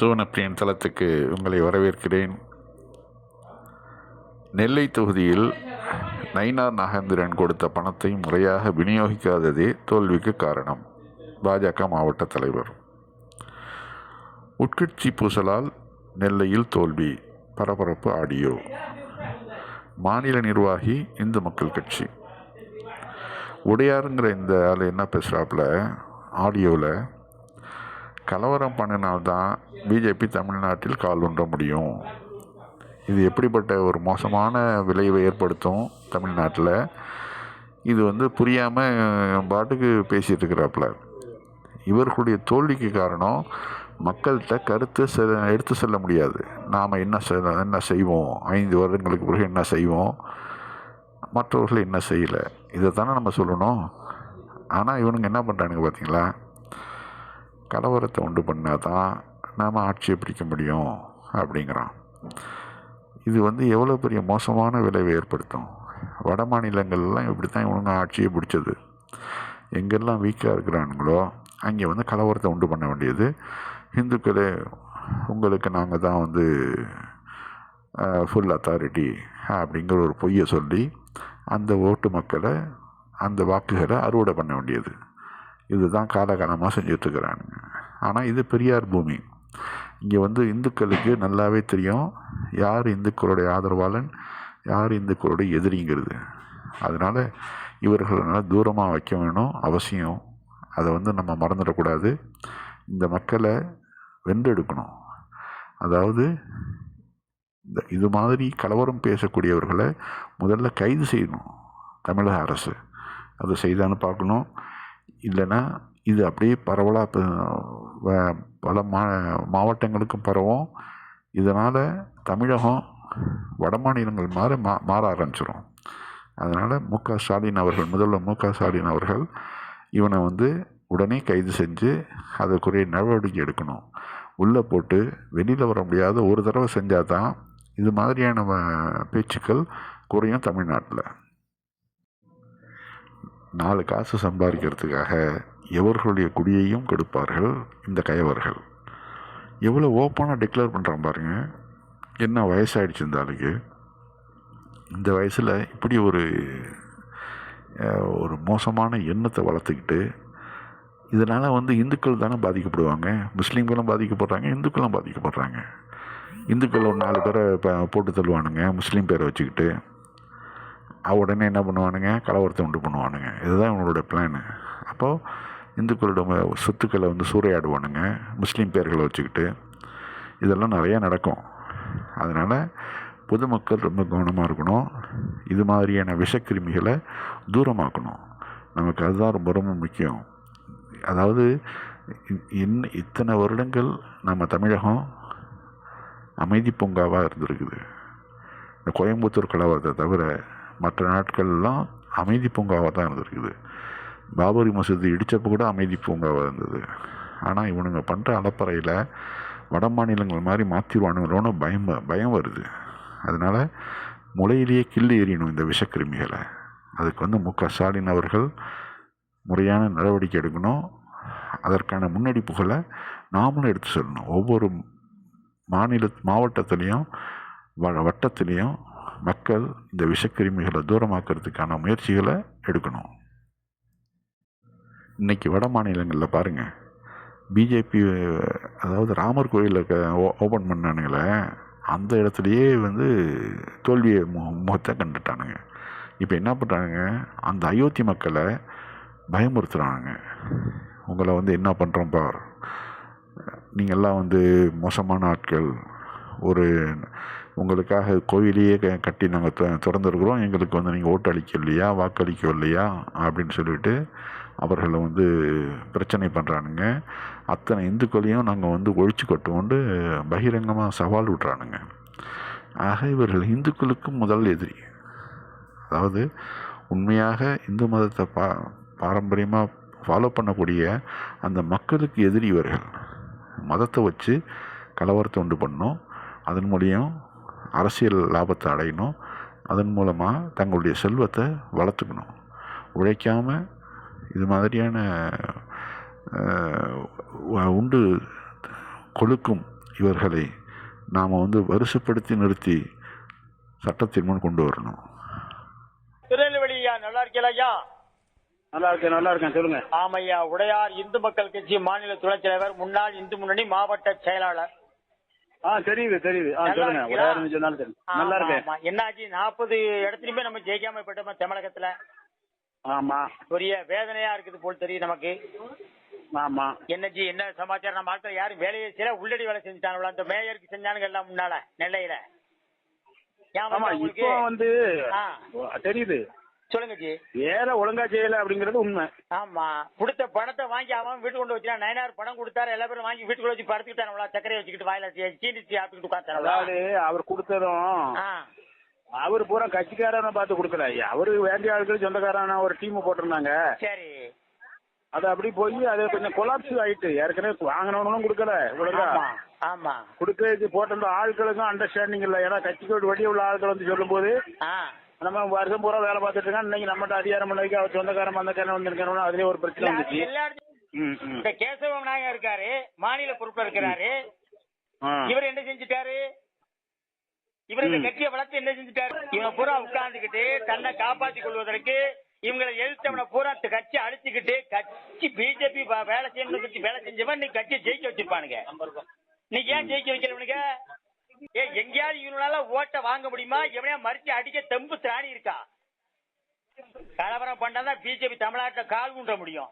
சுவனப்பிரியன் தளத்துக்கு உங்களை வரவேற்கிறேன். நெல்லை தொகுதியில் நயினார் நாகேந்திரன் கொடுத்த பணத்தை முறையாக விநியோகிக்காததே தோல்விக்கு காரணம். பாஜக மாவட்ட தலைவர். உட்கட்சி பூசலால் நெல்லையில் தோல்வி பரபரப்பு ஆடியோ. மாநில நிர்வாகி இந்து மக்கள் கட்சி. உடையாருங்கிற இந்த ஆள் என்ன பேசுகிறாப்புல ஆடியோவில் கலவரம் பண்ணினால்தான் பிஜேபி தமிழ்நாட்டில் கால் ஊன்ற முடியும். இது எப்படிப்பட்ட ஒரு மோசமான விளைவை ஏற்படுத்தும் தமிழ்நாட்டில்? இது வந்து புரியாமல் பாட்டுக்கு பேசிகிட்டு இருக்கிறாப்புல. இவர்களுடைய தோல்விக்கு காரணம் மக்கள்கிட்ட கருத்து செ எடுத்து செல்ல முடியாது. நாம் என்ன செ என்ன செய்வோம்? ஐந்து வருடங்களுக்கு பிறகு என்ன செய்வோம்? மற்றவர்கள் என்ன செய்யலை? இதை தானே நம்ம சொல்லணும். ஆனால் இவனுங்க என்ன பண்ணுறானுங்க பார்த்தீங்களா கலவரத்தை உண்டு பண்ணால் தான் நாம் ஆட்சியை பிடிக்க முடியும் அப்படிங்கிறான். இது வந்து எவ்வளோ பெரிய மோசமான விளைவை ஏற்படுத்தும். வட மாநிலங்கள்லாம் இப்படி தான் இவனுங்க ஆட்சியை பிடிச்சது. எங்கெல்லாம் வீக்காக இருக்கிறானுங்களோ அங்கே வந்து கலவரத்தை உண்டு பண்ண வேண்டியது. இந்துக்களே உங்களுக்கு நாங்கள் தான் வந்து ஃபுல் அத்தாரிட்டி அப்படிங்கிற ஒரு பொய்யை சொல்லி அந்த ஓட்டு மக்களை அந்த வாக்குகளை அறுவடை பண்ண வேண்டியது. இதுதான் காலகாலமாக செஞ்சிட்ருக்கிறானுங்க ஆனால் இது பெரியார் பூமி. இங்கே வந்து இந்துக்களுக்கு நல்லாவே தெரியும் யார் இந்துக்களுடைய ஆதரவாளன் யார் இந்துக்களுடைய எதிரிங்கிறது. அதனால் இவர்களை நல்லா தூரமாக வைக்க வேணும் அவசியம். அதை வந்து நம்ம மறந்துடக்கூடாது. இந்த மக்களை வென்றெடுக்கணும். அதாவது இந்த இது மாதிரி கலவரம் பேசக்கூடியவர்களை முதல்ல கைது செய்யணும் தமிழக அரசு. அதை செய்தான்னு பார்க்கணும். இல்லைன்னா இது அப்படியே பரவலாக பல மா மாவட்டங்களுக்கும் பரவும். இதனால் தமிழகம் வட மாநிலங்கள் மாற மா மாற ஆரம்பிச்சிடும் அதனால் மு க ஸ்டாலின் அவர்கள் முதல்வர் மு க ஸ்டாலின் அவர்கள் இவனை வந்து உடனே கைது செஞ்சு அதற்குரிய நடவடிக்கை எடுக்கணும். உள்ளே போட்டு வெளியில் வர முடியாத ஒரு தடவை செஞ்சால் தான் இது மாதிரியான பேச்சுக்கள் குறையும் தமிழ்நாட்டில். நாலு காசு சம்பாதிக்கிறதுக்காக எவர்களுடைய குடியையும் கெடுப்பார்கள் இந்த கயவர்கள். எவ்வளோ ஓப்பனாக டிக்ளேர் பண்ணுறான் பாருங்கள் என்ன வயசாகிடுச்சு இந்த ஆளுக்கு? இந்த வயசில் இப்படி ஒரு ஒரு மோசமான எண்ணத்தை வளர்த்துக்கிட்டு இதனால் வந்து இந்துக்கள் தானே பாதிக்கப்படுவாங்க? முஸ்லீம்களும் பாதிக்கப்படுறாங்க இந்துக்களும் பாதிக்கப்படுறாங்க. இந்துக்கள் ஒரு நாலு பேரை போட்டு தள்ளுவானுங்க முஸ்லீம் பேரை வச்சுக்கிட்டு. உடனே என்ன பண்ணுவானுங்க? கலவரத்தை உண்டு பண்ணுவானுங்க. இதுதான் இவங்களோட பிளானு அப்போது இந்துக்களோட சொத்துக்களை வந்து சூறையாடுவானுங்க முஸ்லீம் பேர்களை வச்சுக்கிட்டு. இதெல்லாம் நிறையா நடக்கும். அதனால் பொதுமக்கள் ரொம்ப கவனமாக இருக்கணும். இது மாதிரியான விஷக்கிருமிகளை தூரமாக்கணும். நமக்கு அதுதான் ரொம்ப ரொம்ப முக்கியம். அதாவது இன் இத்தனை வருடங்கள் நம்ம தமிழகம் அமைதி பூங்காவாக இருந்திருக்குது. இந்த கோயம்புத்தூர் கலவரத்தை தவிர மற்ற நாட்கள்லாம் அமைதி பூங்காவாக தான் இருந்திருக்குது. பாபரி மசூதி இடித்தப்போ கூட அமைதி பூங்காவாக இருந்தது. ஆனால் இவனுங்க பண்ணுற அலப்பறையில் வட மாநிலங்கள் மாதிரி மாற்றிடுவானுங்களோன்னு பயம் பயம் வருது. அதனால் முளையிலேயே கிள்ளி எறியணும் இந்த விஷக்கிருமிகளை. அதுக்கு வந்து மு க ஸ்டாலின் அவர்கள் முறையான நடவடிக்கை எடுக்கணும். அதற்கான முன்னெடுப்புகளை நாமளும் எடுத்து சொல்லணும். ஒவ்வொரு மாநில மாவட்டத்துலேயும் வ வட்டத்துலேயும் மக்கள் இந்த விஷக்கிருமிகளை தூரமாக்கிறதுக்கான முயற்சிகளை எடுக்கணும். இன்றைக்கி வட மாநிலங்களில் பாருங்கள் பிஜேபி அதாவது ராமர் கோயிலில் ஓப்பன் பண்ணானுங்களே அந்த இடத்துலையே வந்து தோல்வியை மு முகத்தை கண்டுட்டானுங்க. இப்போ என்ன பண்ணுறாங்க அந்த அயோத்தி மக்களை பயமுறுத்துகிறானுங்க உங்களை வந்து என்ன பண்ணுறோம் பார் நீங்கள்லாம் வந்து மோசமான ஆட்கள் ஒரு உங்களுக்காக கோயிலையே க கட்டி நாங்கள் திறந்துருக்குறோம். எங்களுக்கு வந்து நீங்கள் ஓட்டளிக்கலையா வாக்களிக்கவில்லையா அப்படின்னு சொல்லிட்டு அவர்களை வந்து பிரச்சனை பண்ணுறானுங்க அத்தனை இந்துக்களையும் நாங்கள் வந்து ஒழிச்சு கொண்டு பகிரங்கமாக சவால் விட்றானுங்க. ஆக இவர்கள் இந்துக்களுக்கும் முதல் எதிரி. அதாவது உண்மையாக இந்து மதத்தை பா பாரம்பரியமாக ஃபாலோ பண்ணக்கூடிய அந்த மக்களுக்கு எதிரி இவர்கள். மதத்தை வச்சு கலவரத்தை உண்டு பண்ணோம் அதன் மூலியம் அரசியல் லாபத்தை அடையணும். அதன் மூலமாக தங்களுடைய செல்வத்தை வளர்த்துக்கணும். உழைக்காமல் இது மாதிரியான உண்டு கொழுக்கும் இவர்களை நாம் வந்து வரிசைப்படுத்தி நிறுத்தி சட்டத்தின் முன் கொண்டு வரணும். திருநெல்வேலி நல்லா இருக்கீங்களா ஐயா? நல்லா இருக்கேன் நல்லா இருக்கேன் சொல்லுங்க. ஆமையா உடையார் இந்து மக்கள் கட்சி மாநில துணைத் தலைவர் முன்னாள் இந்து முன்னணி மாவட்ட செயலாளர். ஆ தெரியுது தெரியுது. ஆ சொல்லுங்க? ஒரு ஆறு சொன்னாலும் தெரியும். நல்லா ஆமா. என்னாச்சு? நாற்பது இடத்துலயுமே நம்ம ஜெயிக்காம போயிட்டோமா தமிழகத்துல? ஆமா. பெரிய வேதனையா இருக்குது போல் தெரியும் நமக்கு. ஆமா. என்னஜி என்ன சமாச்சாரம்? நம்ம ஆட்கள் யாரும் வேலையை செய்யல உள்ளடி வேலை செஞ்சுட்டாங்களா அந்த மேயருக்கு செஞ்சானுங்க எல்லாம் முன்னால நெல்லையில. ஆமா இருக்கா? இப்போ வந்து. தெரியுது. சொல்லுங்க ஜி. வேலை ஒழுங்கா செய்யல அப்படிங்கறது உண்மை. ஆமா. கொடுத்த பணத்தை வாங்கி அவன் வீட்டு கொண்டு வச்சுட்டான் நயனார் பணம் கொடுத்தாரு எல்லா பேரும் வாங்கி வீட்டுக்குள்ள வச்சு படுத்துக்கிட்டானுங்களா சக்கரையை வச்சுக்கிட்டு வாயில சீனி சாப்பிட்டுக்கிட்டு உட்காந்துட்டாங்களா அதாவது அவர் கொடுத்ததும் அவர் பூரா கட்சிக்காரனை பார்த்து கொடுக்கல. அவரு வேண்டிய ஆட்கள் சொந்தக்காரன ஒரு டீம் போட்டிருந்தாங்க. சரி. அது அப்படி போய் அது கொஞ்சம் கொலாப்ஸ் ஆயிட்டு. ஏற்கனவே வாங்கினவனும் கொடுக்கல ஒழுங்கா ஆமா கொடுக்கறதுக்கு போட்டிருந்த ஆட்களுக்கும் அண்டர்ஸ்டாண்டிங் இல்ல. ஏன்னா கட்சிக்கு வழி உள்ள ஆட்கள் வந்து சொல்லும்போது ஆ. நம்ம வருஷம் பூரா வேலை பார்த்துட்டு இருக்கோம் இன்னைக்கு நம்மகிட்ட அதிகாரம் பண்ண வைக்க அவர் சொந்தக்காரன் வந்தக்காரன் வந்திருக்காரு அதுலயே ஒரு பிரச்சனை வந்துச்சு. இந்த கேசவ நாயகம் இருக்காரு மாநில பொறுப்புல இருக்கிறாரு. இவர் என்ன செஞ்சுட்டாரு? இவர் இந்த. கட்சியை வளர்த்து என்ன செஞ்சுட்டாரு? இவன் பூரா உட்கார்ந்துகிட்டு தன்னை காப்பாற்றிக் கொள்வதற்கு இவங்களை எதிர்த்தவனை பூரா கட்சி அழிச்சுக்கிட்டு கட்சி பிஜேபி வேலை செய்யணும் கட்சி வேலை செஞ்சவன் நீ கட்சியை ஜெயிக்க வச்சிருப்பானுங்க. நீ ஏன் ஜெயிக்க வைக்கிறவனுங்க ஏ எங்கேயாவது இவனால ஓட்ட வாங்க முடியுமா? எவனையா மறிச்சு அடிக்க தெம்பு திராணி இருக்கா? கலவரம் பண்ணாதான் பிஜேபி தமிழ்நாட்டுல கால் குன்ற முடியும்.